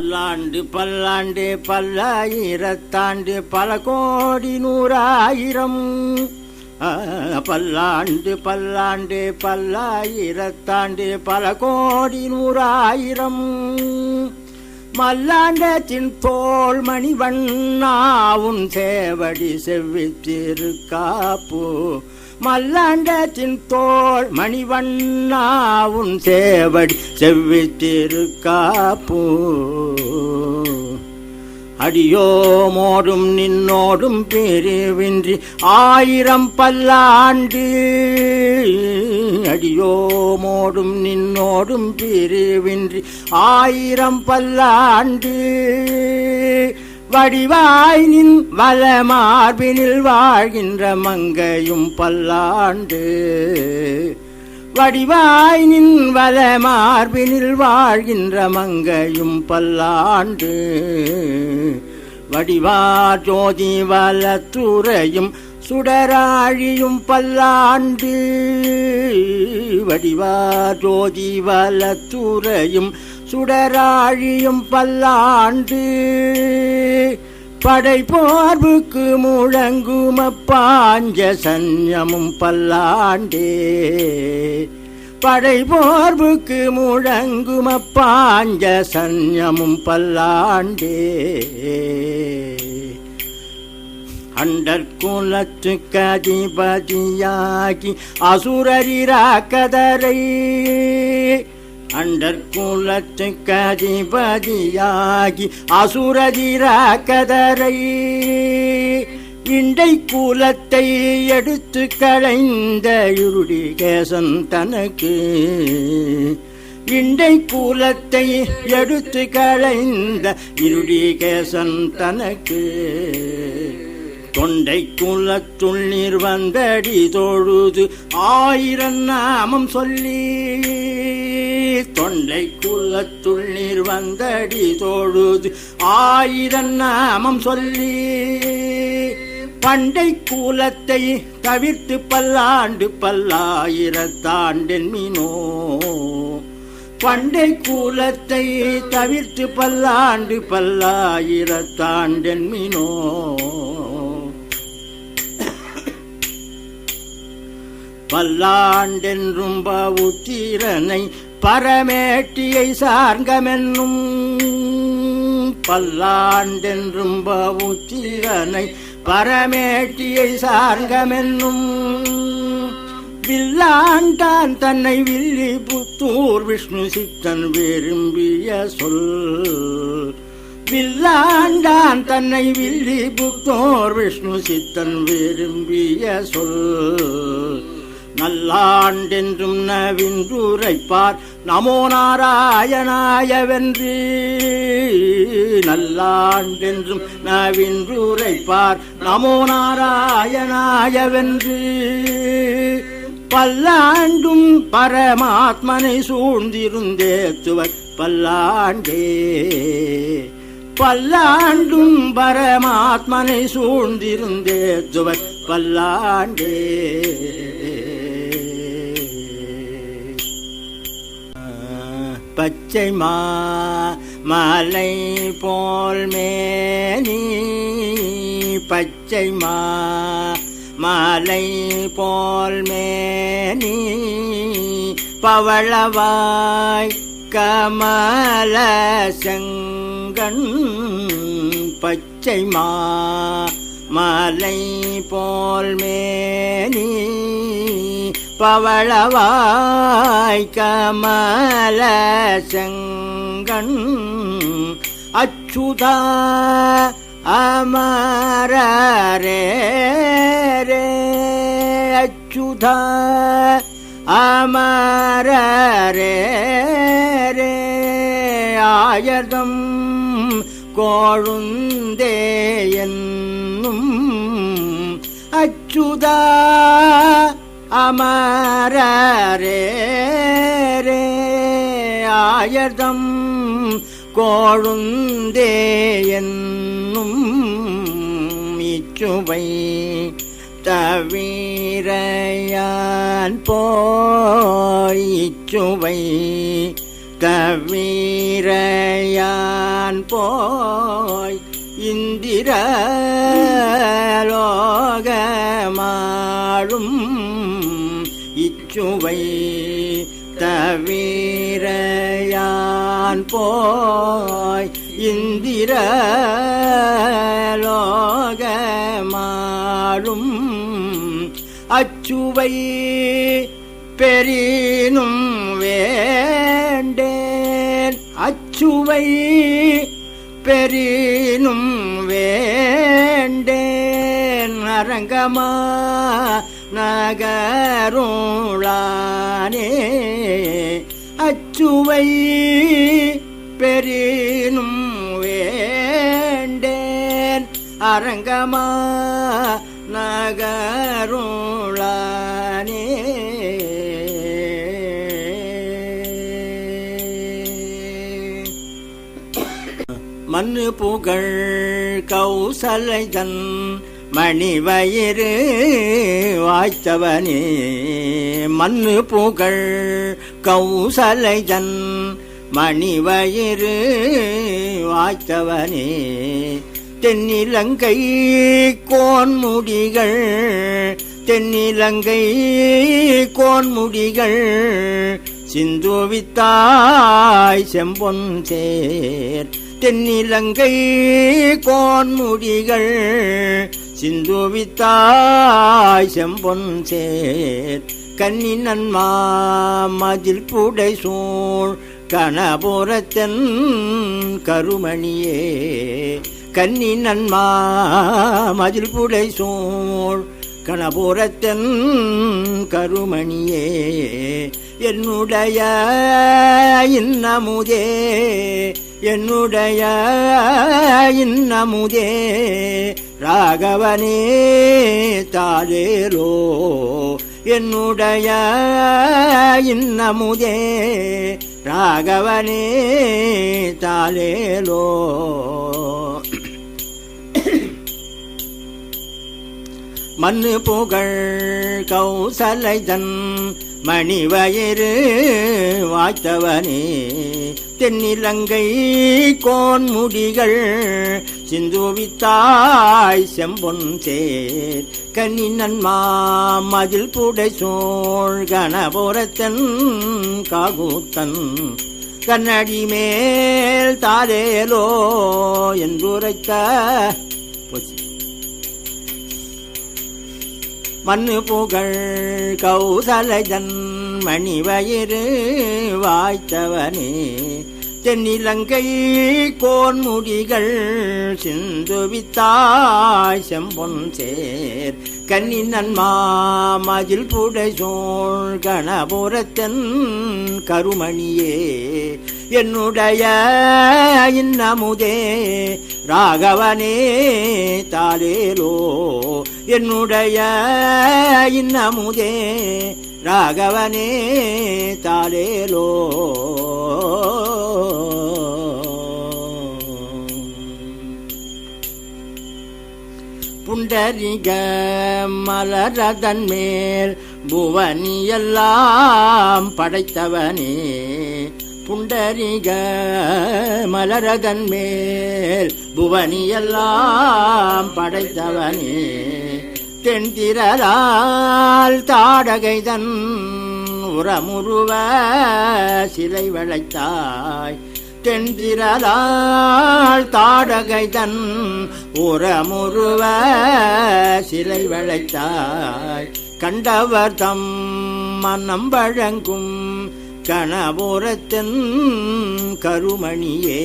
பல்லாண்டு பல்லாண்டு பல்லாயிரத்தாண்டு பல கோடி நூறாயிரம். பல்லாண்டு பல்லாண்டு பல்லாயிரத்தாண்டு பல கோடி நூறாயிரம். மல்லாண்டத்தின் தோல் மணிவண்ணாவும் சேவடி செவ்வித்திருக்காப்பு மல்லாண்டத்தின் தோல் மணிவண்ணாவும் சேவடி செவ்வித்திருக்காப்போ அடியோமோடும் நின்னோடும் பிரிவின்றி ஆயிரம் பல்லாண்டு. அடியோமோடும் நின்னோடும் பிரிவின்றி ஆயிரம் பல்லாண்டு. வடிவாய் நின் வளமார்பினில் வாழ்கின்ற மங்கையும் பல்லாண்டு. வடிவாய் நின்வத மார்பினில் வாழ்கின்ற மங்கையும் பல்லாண்டு. வடிவார் ஜோதி வலத்துறையும் சுடராழியும் பல்லாண்டு. வடிவார் ஜோதி வலத்துறையும் சுடராழியும் பல்லாண்டு. படைப்பார்புக்கு முழங்கும் பாஞ்ச சன்யமும் பல்லாண்டே. படைப்பார்புக்கு முழங்கும் பாஞ்ச சன்யமும் பல்லாண்டே. அண்டற்குலத்துக்கு அதிபதியாகி அசுரரிராக்கதரை அண்டற்குலத்துக்கு அதிபதியாகி அசுரதிராக்கதரை இண்டை கூலத்தை எடுத்து களைந்த இருடி கேசன் தனக்கு இண்டை கூலத்தை எடுத்து களைந்த இருடி கேசன் தனக்கு தொண்டை குலத்துள் நீர் வந்தடி தொழுது ஆயிரம் நாமம் சொல்லி தொண்டை குலத்துள் நீர் வந்தடி தோழுது ஆயிரம் நாமம் சொல்லி பண்டை கூலத்தை தவிர்த்து பல்லாண்டு பல்லாயிரத்தாண்டின் மீனோ. பண்டை கூலத்தை தவிர்த்து பல்லாண்டு பல்லாயிரத்தாண்டின் மீனோ. பல்லாண்டென்றும் பவுத்திரனை பரமேட்டியை சார்கமென்னும் பல்லாண்டென்றும் பவுத்திரனை பரமேட்டியை சார்கமென்னும் வில்லாண்டான் தன்னை வில்லி புத்தூர் விஷ்ணு சித்தன் விரும்பிய சொல். வில்லாண்டான் தன்னை வில்லி புத்தோர் விஷ்ணு சித்தன் விரும்பிய சொல். நல்லாண்டென்றும் நவின்றுரைப்பார். நமோ நாராயணாயவென்று நல்லாண்டென்றும் நவின்றுரைப்பார். நமோ நாராயணாயவென்று பல்லாண்டும் பரமாத்மனை சூழ்ந்திருந்தேத்துவர் பல்லாண்டே. பல்லாண்டும் பரமாத்மனை சூழ்ந்திருந்தேத்துவர் பல்லாண்டே. பச்சை மாலை போல் மேனி. பச்சை மாலை போல் மேனி. பவளவாய் கமல செங்கண். பச்சை மா மலை போல் மேனி. பவளவாய் கமல செங்கண் அச்சுதா அமரே அச்சுதா அமரே ஆயதம் ஆயர்தம் கோழுந்தே என்னும் அச்சுதா அமரரே ஆயர்தம் கோழுந்தே என்னும் இச்சுவை தவிரையான் போய் இச்சுவை தவீரையான் போய் இந்திர சுவை இச்சுவை தவீரையான் போய் இந்திர லோகமாளும் அச்சுவை பெரினும் வேண்டேன். அச்சுவை பெரினும் வேண்டேன். அரங்கமா நகருளானே. அச்சுவை பெரினும் வேண்டேன். அரங்கமா நகருளானே. மண்ணு புகழ் கௌசலைதன் மணிவயிறு வாய்த்தவனே மண்ணு புகழ் கௌசலைதன் மணிவயிறு வாய்த்தவனே தென்னிலங்கை கோன்முடிகள். தென்னிலங்கை கோன்முடிகள் சிந்துவித்தாய் செம்பொன் சேர். தென்னிலங்கை கோன்முடிகள் சிந்துவித்தாய் செம்பொன் சேர். கன்னி நன்மா மதில் புடை சூழ். கணபுரத்தன் கருமணியே. கன்னி நன்மா மதில் புடை சூழ். கணபுரத்தன் கருமணியே. என்னுடைய இன்னமுதே. என்னுடைய இன்னமுதே. ராகவனே தாரேலோ என்னுடைய இன்னமுதே. ராகவனே தாளேலோ மண்ணு புகழ் கௌசலைதன் மணிவயிறு வாய்த்தவனே. தென்னிலங்கை கோன்முடிகள் சிந்துவித்தாய் செம்பொன் சேர். கன்னி நன்மா மதில் புடை சோழ் கணபுரத்தன் காகூத்தன். கண்ணடி மேல் தாரேலோ என்றுரைத்த மண்ணு புகழ் கௌசலஜன் மணிவயிறு வாய்த்தவனே. தென்னிலங்கை கோன்முடிகள் சிந்துவித்தாய் செம்பொன் சேர் கன்னி நன்மா மதில் புடை சோழ் கணபுரத்தன் கருமணியே. என்னுடைய இன்னமுதே. ராகவனே தாளேலோ என்னுடைய இன்னமுதே. ராகவனே தாளேலோ. புண்டரிக மலரதன் மேல் புவனியெல்லாம் படைத்தவனே. புண்டரிக மலரதன் மேல் புவனியெல்லாம் படைத்தவனே. தென்திரலால் தாடகைதன் உரமுருவ சிலை வளைத்தாய். தென்திரலால் தாடகைதன் உரமுருவ சிலை வளைத்தாய். கண்டவர் தம் மன்னம் வழங்கும் கணபுரத்தின் கருமணியே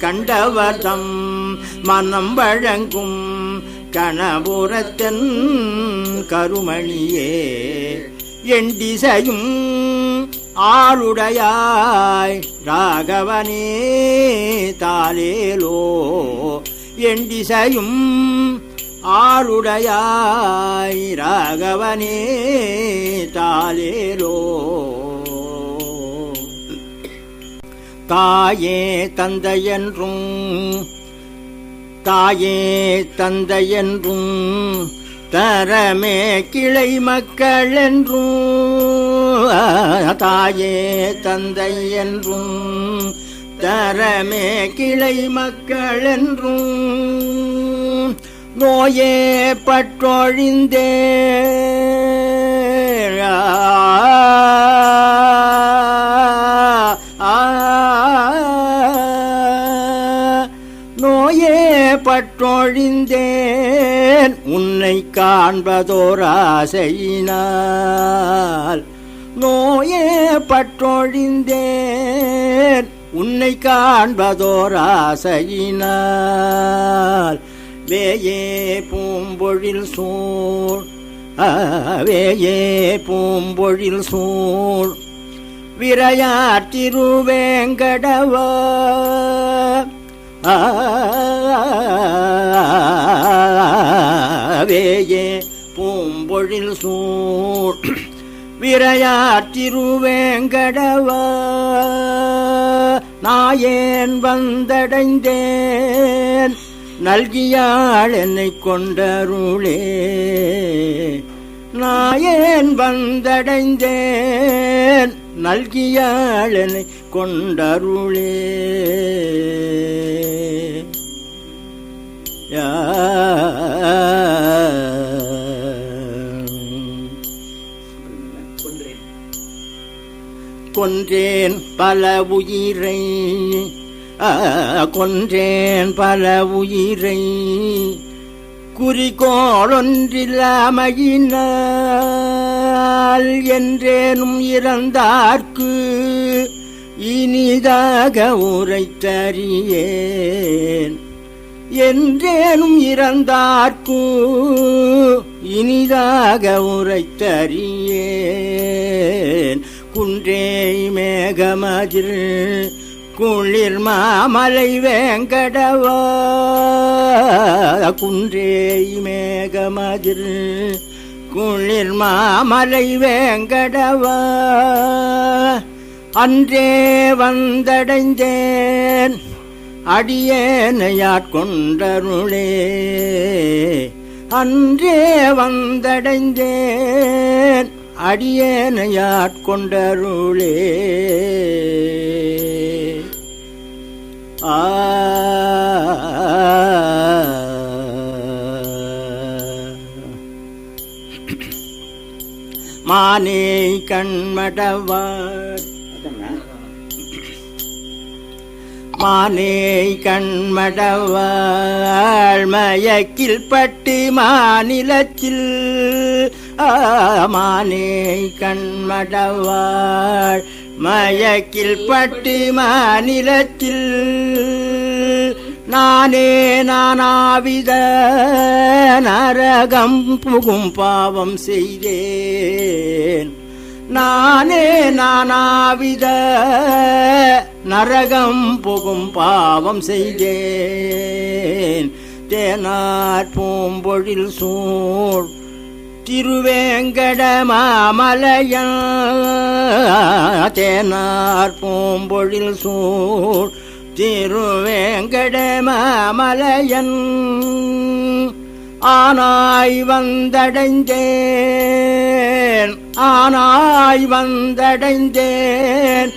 கண்டவர்தம் மனம் வழங்கும் கணபுரத்தின் கருமணியே எண்டிசையும் ஆளுடையாய் ராகவனே தாலேலோ எண்டிசையும் ஆளுடையாய் ராகவனே தாலேலோ தாயே தந்தையென்றும் தாயே தந்தையென்றும் தரமே கிளை மக்கள் என்றும் தாயே தந்தை என்றும் தரமே கிளை மக்கள் என்றும் நோயே பற்றொழிந்தே. நோயே பற்றொழிந்தேன் உன்னை காண்பதோர் ஆசையினால் நோயே பற்றொழிந்தேன் உன்னை காண்பதோர் ஆசையினால் வேயே பூம்பொழில் சூழ். வேயே பூம்பொழில் சூழ். விரையாற்றிருவேங்கடவா. திருவேங்கடவா வேயே பூம்பொழில் சூழ். விரையாற்றிருவேங்கடவா நாயேன் வந்தடைந்தேன். நல்கியாள் என்னை கொண்டருளே நாயேன் வந்தடைந்தேன். நல்கியாள் என்னை கொண்டருளே. கொன்றேன் பல உயிரை கொன்றேன் பல உயிரை. குறிக்கோளொன்றில்லாமையினால் என்றேனும் இறந்தார்க்கு இனிதாக உரைத்தறியேன். என்றேனும் இறந்தார்க்கு இனிதாக உரைத்தறியேன். குன்றே மேகமதில் குளிர் மாமலை வேங்கடவா குன்றே மேகமதில் குளிர் மாமலை வேங்கடவா. அன்றே வந்தடைந்தேன். அடியேனையாட்கொண்டருளே. அன்றே வந்தடைந்தேன் அடியேனையாட்கொண்டருளே. ஆ. மானே கண்மடவாள் மானே கண்மடவாள் மயக்கில் பட்டு மாநிலத்தில். மானே கண்மடவாள் மயக்கில் பட்டு மாநிலத்தில். நானே நானாவித நரகம் புகும் பாவம் செய்தேன். நானே நானாவித நரகம் புகும் பாவம் செய்தேன். தேனார் பூம்பொழில் சூழ் திருவேங்கட மாமலையன். தேனார் பூம்பொழில் சூழ் திருவேங்கட மாமலையன். ஆனாய் வந்தடைந்தேன் ஆனாய் வந்தடைந்தேன்.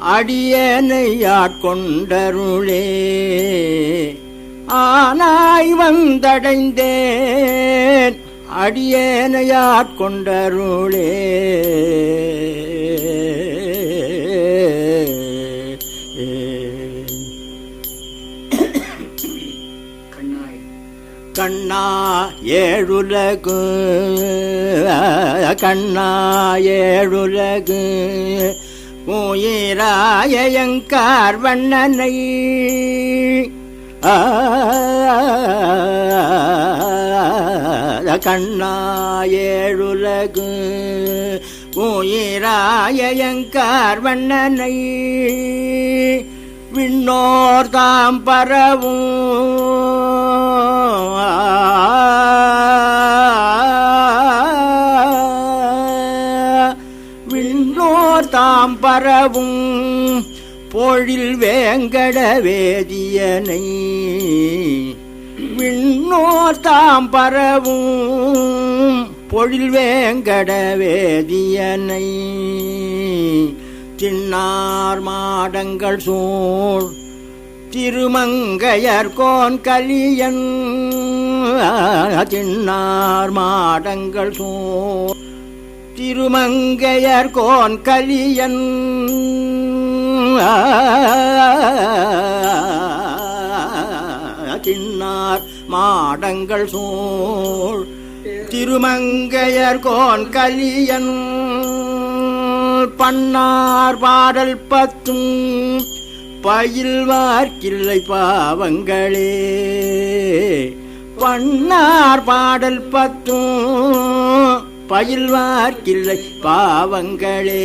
அடியனை ஆட்கொண்டருளே ஆனாய் வந்தடைந்தேன் அடியேனை கண்ணா ஏழுலகு. கண்ணா ஏழுலகு. உயிராயங்கார் வண்ணனை. கண்ணா ஏழுலகு. உயிராயங்கார் வண்ணனை. விண்ணோர் தாம் பரவும். போர் தாம் பரவும் போழில் வேங்கட வேதியனை விண்ணோர் தாம் பரவும் பொழில் வேங்கட வேதியனை தின்னார் மாடங்கள் சூழ் திருமங்கையர்கோன் கலியன். தின்னார் மாடங்கள் சூழ் திருமங்கையர் கோன் கலியன். கிண்ணார் மாடங்கள் சூழ் திருமங்கையர்கோன் கலியன். பன்னார் பாடல் பத்தும் பயில்வார்கில்லை பாவங்களே. பன்னார் பாடல் பத்தும் பயில்வார்க்கில்லை பாவங்களே.